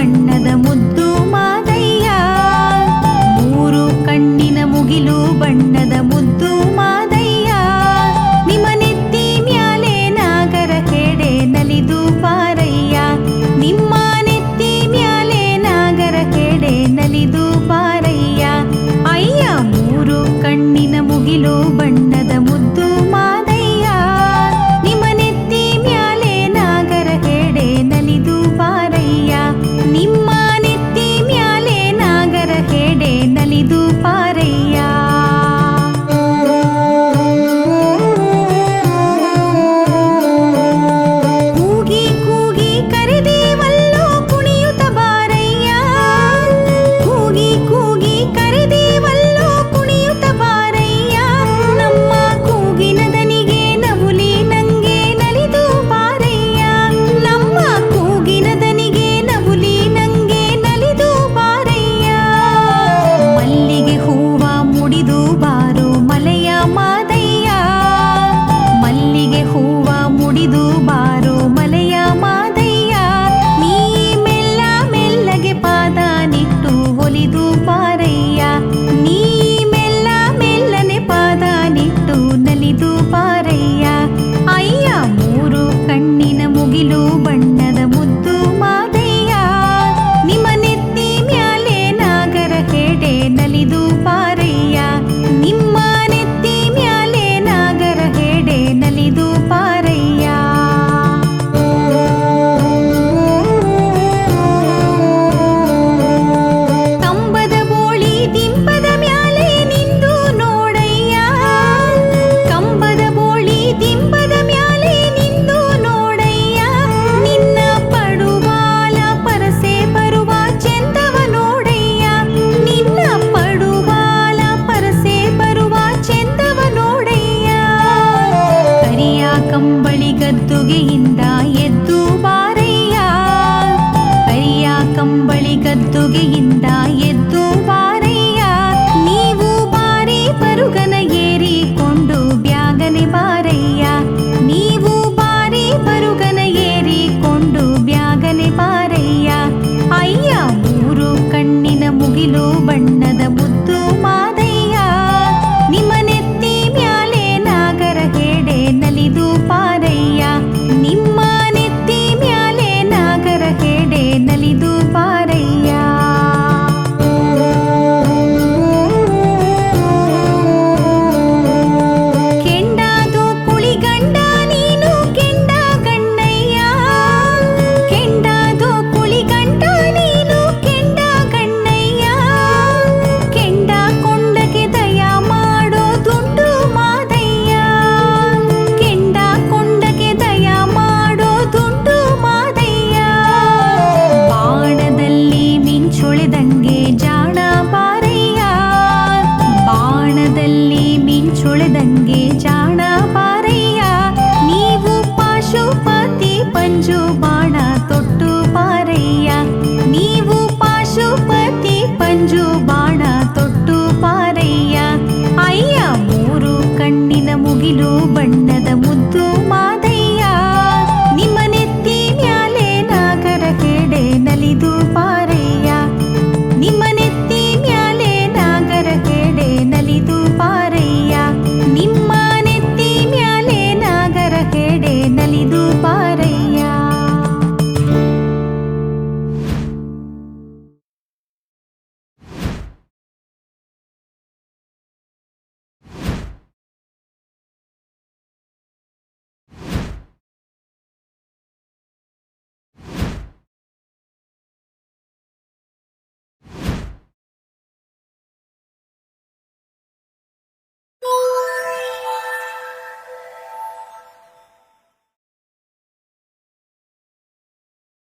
ಬಣ್ಣದ ಮುದ್ದು ಮಾದಯ್ಯ. ಮೂರು ಕಣ್ಣಿನ ಮುಗಿಲು ಬಣ್ಣದ ಮುದ್ದು ಮಾದಯ್ಯ. ನಿಮ್ಮ ನೆತ್ತಿ ಮ್ಯಾಲೆ ನಾಗರ ಕೆಡೆ ನಲಿದು ಪಾರಯ್ಯ. ನಿಮ್ಮ ನೆತ್ತಿ ಮ್ಯಾಲೆ ನಾಗರ ಕೆಡೆ ನಲಿದು ಪಾರಯ್ಯ. ಅಯ್ಯ, ಮೂರು ಕಣ್ಣಿನ ಮುಗಿಲು ಬಣ್ಣ ಹಿಡಿದು ಬಾರು ಮಲೆಯ ಮಾದಯ್ಯ. ನೀ ಮೆಲ್ಲ ಮೆಲ್ಲಗೆ ಪಾದ ನಿಟ್ಟು ಒಲಿದು ಪಾರಯ್ಯ. ನೀ ಮೆಲ್ಲ ಮೆಲ್ಲನೆ ಪಾದ ನಿಟ್ಟು ನಲಿದು ಪಾರಯ್ಯ. ಅಯ್ಯ ಮೂರು ಕಣ್ಣಿನ ಮುಗಿಲು ಬಣ್ಣದ கத்துகையிந்தா எத்து பாரையா கையா கம்பளி கத்துகையிந்தா எத்து பாரையா ಕೊಳೆದಂಗೆ